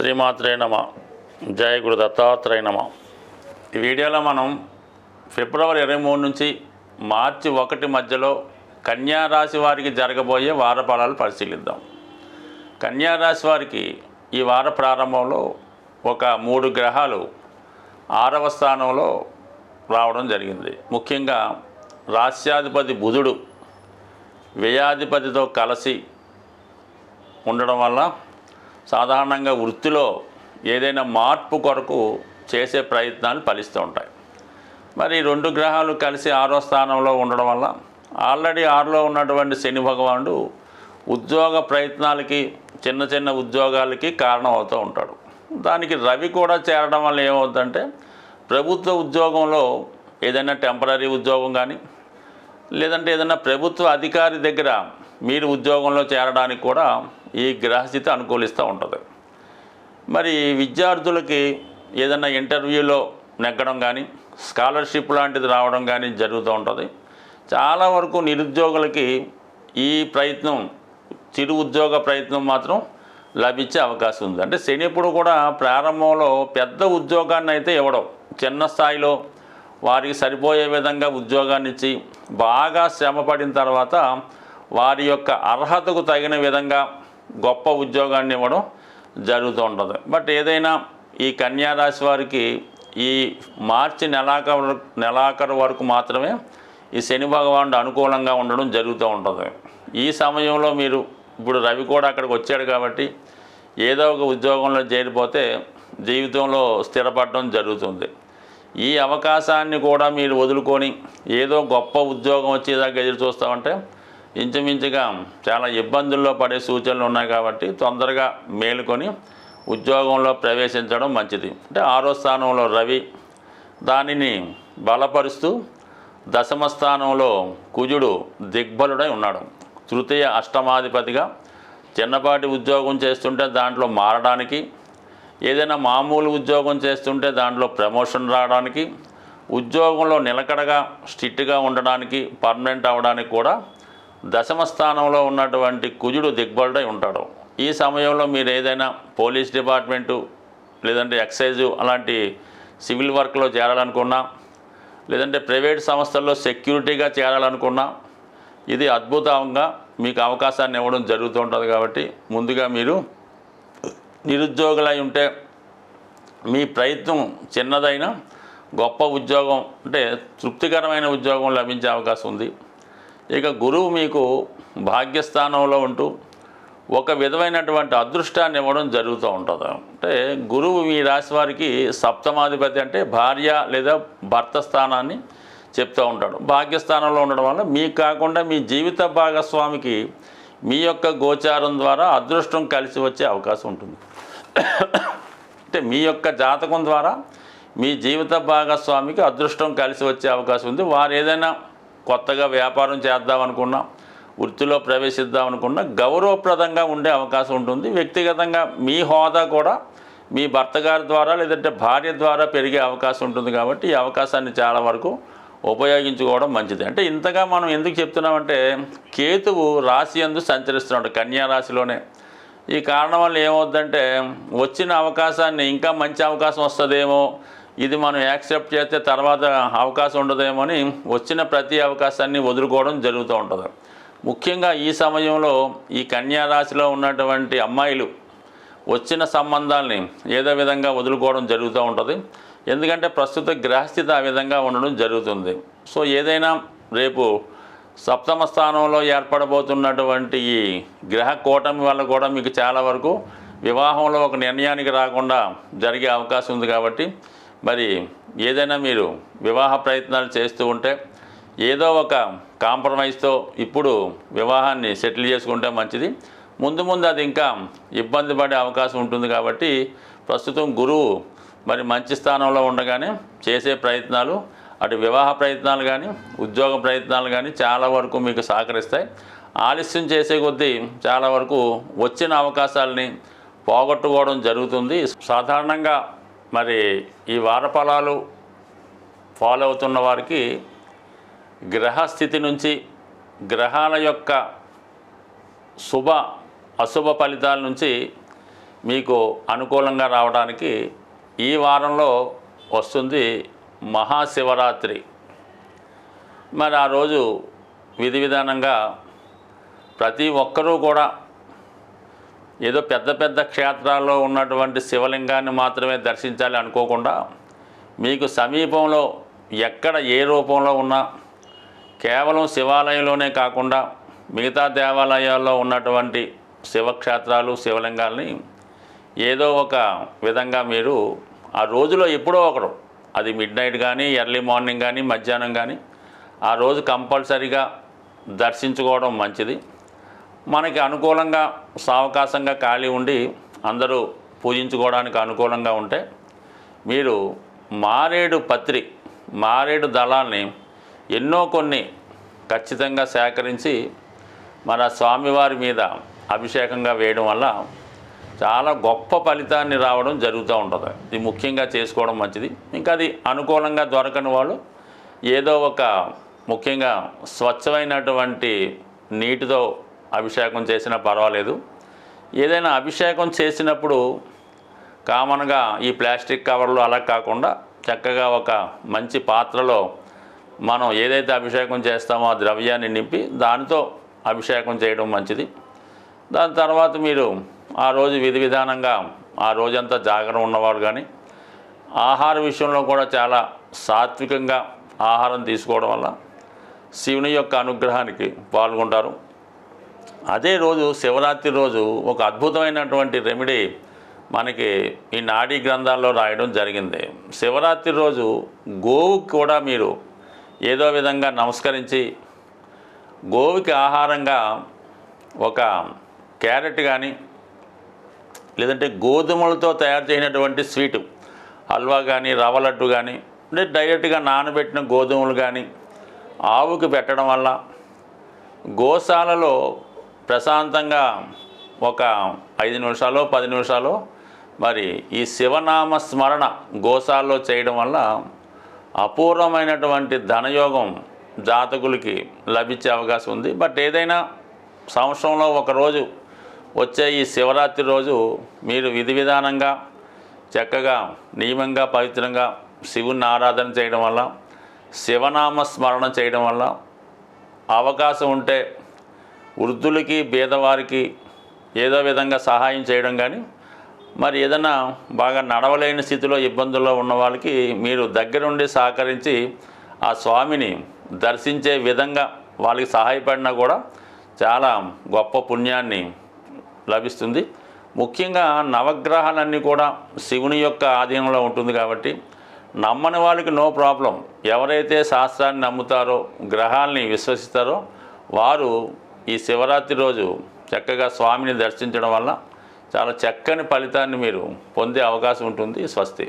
శ్రీమాత్రే నమ. జయ గురు దత్తాత్రేయ నమ. ఈ వీడియోలో మనం ఫిబ్రవరి ఇరవై మూడు నుంచి మార్చి ఒకటి మధ్యలో కన్యా రాశి వారికి జరగబోయే వారఫలాలు పరిశీలిద్దాం. కన్యా రాశి వారికి ఈ వార ప్రారంభంలో ఒక మూడు గ్రహాలు ఆరవ స్థానంలో రావడం జరిగింది. ముఖ్యంగా రాస్యాధిపతి బుధుడు వ్యయాధిపతితో కలిసి ఉండడం వల్ల సాధారణంగా వృత్తిలో ఏదైనా మార్పు కొరకు చేసే ప్రయత్నాలు ఫలిస్తూ ఉంటాయి. మరి రెండు గ్రహాలు కలిసి ఆరో స్థానంలో ఉండడం వల్ల ఆల్రెడీ ఆరులో ఉన్నటువంటి శని భగవానుడు ఉద్యోగ ప్రయత్నాలకి చిన్న చిన్న ఉద్యోగాలకి కారణం అవుతూ ఉంటాడు. దానికి రవి కూడా చేరడం వల్ల ఏమవుతుందంటే ప్రభుత్వ ఉద్యోగంలో ఏదైనా టెంపరీ ఉద్యోగం కానీ లేదంటే ఏదైనా ప్రభుత్వ అధికారి దగ్గర మీరు ఉద్యోగంలో చేరడానికి కూడా ఈ గ్రహస్థితి అనుకూలిస్తూ ఉంటుంది. మరి విద్యార్థులకి ఏదైనా ఇంటర్వ్యూలో నెగ్గడం కానీ స్కాలర్షిప్ లాంటిది రావడం కానీ జరుగుతూ ఉంటుంది. చాలా వరకు నిరుద్యోగులకి ఈ ప్రయత్నం చిరు ఉద్యోగ ప్రయత్నం మాత్రం లభించే అవకాశం ఉంది. అంటే శని కూడా ప్రారంభంలో పెద్ద ఉద్యోగాన్ని అయితే ఇవ్వడం చిన్న స్థాయిలో వారికి సరిపోయే విధంగా ఉద్యోగాన్ని ఇచ్చి బాగా శ్రమ పడిన తర్వాత వారి యొక్క అర్హతకు తగిన విధంగా గొప్ప ఉద్యోగాన్ని ఇవ్వడం జరుగుతూ ఉంటుంది. బట్ ఏదైనా ఈ కన్యారాశి వారికి ఈ మార్చి నెలాఖరు నెలాఖరు వరకు మాత్రమే ఈ శని భగవానుడు అనుకూలంగా ఉండడం జరుగుతూ ఉంటుంది. ఈ సమయంలో మీరు ఇప్పుడు రవి కూడా అక్కడికి వచ్చాడు కాబట్టి ఏదో ఒక ఉద్యోగంలో చేరిపోతే జీవితంలో స్థిరపడడం జరుగుతుంది. ఈ అవకాశాన్ని కూడా మీరు వదులుకొని ఏదో గొప్ప ఉద్యోగం వచ్చేదాకా ఎదురు చూస్తామంటే ఇంచుమించుగా చాలా ఇబ్బందుల్లో పడే సూచనలు ఉన్నాయి కాబట్టి తొందరగా మేలుకొని ఉద్యోగంలో ప్రవేశించడం మంచిది. అంటే ఆరో స్థానంలో రవి దానిని బలపరుస్తూ దశమ స్థానంలో కుజుడు దిగ్బలుడై ఉన్నాడు. తృతీయ అష్టమాధిపతిగా చిన్నపాటి ఉద్యోగం చేస్తుంటే దాంట్లో మారడానికి ఏదైనా మామూలు ఉద్యోగం చేస్తుంటే దాంట్లో ప్రమోషన్ రావడానికి ఉద్యోగంలో నిలకడగా స్ట్రిక్ట్గా ఉండడానికి పర్మనెంట్ అవ్వడానికి కూడా దశమ స్థానంలో ఉన్నటువంటి కుజుడు దిగ్బలుడై ఉంటాడు. ఈ సమయంలో మీరు ఏదైనా పోలీస్ డిపార్ట్మెంటు లేదంటే ఎక్సైజు అలాంటి సివిల్ వర్క్లో చేరాలనుకున్నా లేదంటే ప్రైవేట్ సంస్థల్లో సెక్యూరిటీగా చేరాలనుకున్నా ఇది అద్భుతంగా మీకు అవకాశాన్ని ఇవ్వడం జరుగుతుంటుంది కాబట్టి ముందుగా మీరు నిరుద్యోగులై ఉంటే మీ ప్రయత్నం చిన్నదైనా గొప్ప ఉద్యోగం అంటే తృప్తికరమైన ఉద్యోగం లభించే అవకాశం ఉంది. ఇక గురువు మీకు భాగ్యస్థానంలో ఉంటూ ఒక విధమైనటువంటి అదృష్టాన్ని ఇవ్వడం జరుగుతూ ఉంటుంది. అంటే గురువు మీ రాశి వారికి సప్తమాధిపతి అంటే భార్య లేదా భర్త స్థానాన్ని చెప్తూ ఉంటాడు. భాగ్యస్థానంలో ఉండడం వల్ల మీకు కాకుండా మీ జీవిత భాగస్వామికి మీ యొక్క గోచారం ద్వారా అదృష్టం కలిసి వచ్చే అవకాశం ఉంటుంది. అంటే మీ యొక్క జాతకం ద్వారా మీ జీవిత భాగస్వామికి అదృష్టం కలిసి వచ్చే అవకాశం ఉంది. వారు ఏదైనా కొత్తగా వ్యాపారం చేద్దామనుకున్నా వృత్తిలో ప్రవేశిద్దామనుకున్నా గౌరవప్రదంగా ఉండే అవకాశం ఉంటుంది. వ్యక్తిగతంగా మీ హోదా కూడా మీ భర్త గారి ద్వారా లేదంటే భార్య ద్వారా పెరిగే అవకాశం ఉంటుంది కాబట్టి ఈ అవకాశాన్ని చాలా వరకు ఉపయోగించుకోవడం మంచిది. అంటే ఇంతగా మనం ఎందుకు చెప్తున్నామంటే కేతువు రాశి ఎందు సంచరిస్తున్నాడు కన్యా రాశిలోనే. ఈ కారణం వల్ల ఏమవుద్దంటే వచ్చిన అవకాశాన్ని ఇంకా మంచి అవకాశం వస్తుందేమో ఇది మనం యాక్సెప్ట్ చేస్తే తర్వాత అవకాశం ఉండదేమో అని వచ్చిన ప్రతి అవకాశాన్ని వదులుకోవడం జరుగుతూ ఉంటుంది. ముఖ్యంగా ఈ సమయంలో ఈ కన్యారాశిలో ఉన్నటువంటి అమ్మాయిలు వచ్చిన సంబంధాల్ని ఏదో విధంగా వదులుకోవడం జరుగుతూ ఉంటుంది. ఎందుకంటే ప్రస్తుత గ్రహస్థితి ఆ విధంగా ఉండడం జరుగుతుంది. సో ఏదైనా రేపు సప్తమ స్థానంలో ఏర్పడబోతున్నటువంటి ఈ గ్రహ కూటమి వల్ల కూడా మీకు చాలా వరకు వివాహంలో ఒక నిర్ణయానికి రాకుండా జరిగే అవకాశం ఉంది కాబట్టి మరి ఏదైనా మీరు వివాహ ప్రయత్నాలు చేస్తూ ఉంటే ఏదో ఒక కాంప్రమైజ్తో ఇప్పుడు వివాహాన్ని సెటిల్ చేసుకుంటే మంచిది. ముందు ముందు అది ఇంకా ఇబ్బంది పడే అవకాశం ఉంటుంది కాబట్టి ప్రస్తుతం గురువు మరి మంచి స్థానంలో ఉండగానే చేసే ప్రయత్నాలు అటు వివాహ ప్రయత్నాలు కానీ ఉద్యోగ ప్రయత్నాలు కానీ చాలా వరకు మీకు సహకరిస్తాయి. ఆలస్యం చేసే కొద్దీ చాలా వరకు వచ్చిన అవకాశాలని పోగొట్టుకోవడం జరుగుతుంది. సాధారణంగా మరి ఈ వారఫలాలు ఫాలో అవుతున్న వారికి గ్రహస్థితి నుంచి గ్రహాల యొక్క శుభ అశుభ ఫలితాల నుంచి మీకు అనుకూలంగా రావడానికి ఈ వారంలో వస్తుంది మహాశివరాత్రి. మరి ఆ రోజు విధి విధానంగా ప్రతి ఒక్కరూ కూడా ఏదో పెద్ద పెద్ద క్షేత్రాల్లో ఉన్నటువంటి శివలింగాన్ని మాత్రమే దర్శించాలి అనుకోకుండా మీకు సమీపంలో ఎక్కడ ఏ రూపంలో ఉన్నా కేవలం శివాలయంలోనే కాకుండా మిగతా దేవాలయాల్లో ఉన్నటువంటి శివక్షేత్రాలు శివలింగాల్ని ఏదో ఒక విధంగా మీరు ఆ రోజులో ఎప్పుడో ఒకరు అది మిడ్ నైట్ కానీ ఎర్లీ మార్నింగ్ కానీ మధ్యాహ్నం కానీ ఆ రోజు కంపల్సరీగా దర్శించుకోవడం మంచిది. మనకి అనుకూలంగా సావకాశంగా ఖాళీ ఉండి అందరూ పూజించుకోవడానికి అనుకూలంగా ఉంటే మీరు మారేడు పత్రి మారేడు దళాల్ని ఎన్నో కొన్ని ఖచ్చితంగా సేకరించి మన స్వామివారి మీద అభిషేకంగా వేయడం వల్ల చాలా గొప్ప ఫలితాన్ని రావడం జరుగుతూ ఉంటుంది. ఇది ముఖ్యంగా చేసుకోవడం మంచిది. ఇంకా అది అనుకూలంగా దొరకని వాళ్ళు ఏదో ఒక ముఖ్యంగా స్వచ్ఛమైనటువంటి నీటితో అభిషేకం చేసినా పర్వాలేదు. ఏదైనా అభిషేకం చేసినప్పుడు కామన్గా ఈ ప్లాస్టిక్ కవర్లు అలా కాకుండా చక్కగా ఒక మంచి పాత్రలో మనం ఏదైతే అభిషేకం చేస్తామో ఆ ద్రవ్యాన్ని నింపి దానితో అభిషేకం చేయడం మంచిది. దాని తర్వాత మీరు ఆ రోజు విధి విధానంగా ఆ రోజంతా జాగ్రత్త ఉన్నవాడు కానీ ఆహార విషయంలో కూడా చాలా సాత్వికంగా ఆహారం తీసుకోవడం వల్ల శివుని యొక్క అనుగ్రహానికి పాల్గొంటారు. అదే రోజు శివరాత్రి రోజు ఒక అద్భుతమైనటువంటి రెమెడీ మనకి ఈ నాడీ గ్రంథాల్లో రాయడం జరిగింది. శివరాత్రి రోజు గోవుకి కూడా మీరు ఏదో విధంగా నమస్కరించి గోవుకి ఆహారంగా ఒక క్యారెట్ కానీ లేదంటే గోధుమలతో తయారు చేసినటువంటి స్వీటు హల్వా కానీ రవ్వ లడ్డు కానీ అంటే డైరెక్ట్గా నానబెట్టిన గోధుమలు కానీ ఆవుకి పెట్టడం వల్ల గోశాలలో ప్రశాంతంగా ఒక ఐదు నిమిషాలు పది నిమిషాలు మరి ఈ శివనామ స్మరణ గోసాల్లో చేయడం వల్ల అపూర్వమైనటువంటి ధనయోగం జాతకులకి లభించే అవకాశం ఉంది. బట్ ఏదైనా సంవత్సరంలో ఒకరోజు వచ్చే ఈ శివరాత్రి రోజు మీరు విధి విధానంగా చక్కగా నియమంగా పవిత్రంగా శివుని ఆరాధన చేయడం వల్ల శివనామ స్మరణ చేయడం వల్ల అవకాశం ఉంటే వృద్ధులకి బీదవారికి ఏదో విధంగా సహాయం చేయడం కానీ మరి ఏదైనా బాగా నడవలేని స్థితిలో ఇబ్బందుల్లో ఉన్న వాళ్ళకి మీరు దగ్గరుండి సహకరించి ఆ స్వామిని దర్శించే విధంగా వాళ్ళకి సహాయపడినా కూడా చాలా గొప్ప పుణ్యాన్ని లభిస్తుంది. ముఖ్యంగా నవగ్రహాలన్నీ కూడా శివుని యొక్క ఆధీనంలో ఉంటుంది కాబట్టి నమ్మని వాళ్ళకి నో ప్రాబ్లం. ఎవరైతే శాస్త్రాన్ని నమ్ముతారో గ్రహాల్ని విశ్వసిస్తారో వారు ఈ శివరాత్రి రోజు చక్కగా స్వామిని దర్శించడం వల్ల చాలా చక్కని ఫలితాన్ని మీరు పొందే అవకాశం ఉంటుంది. స్వస్తి.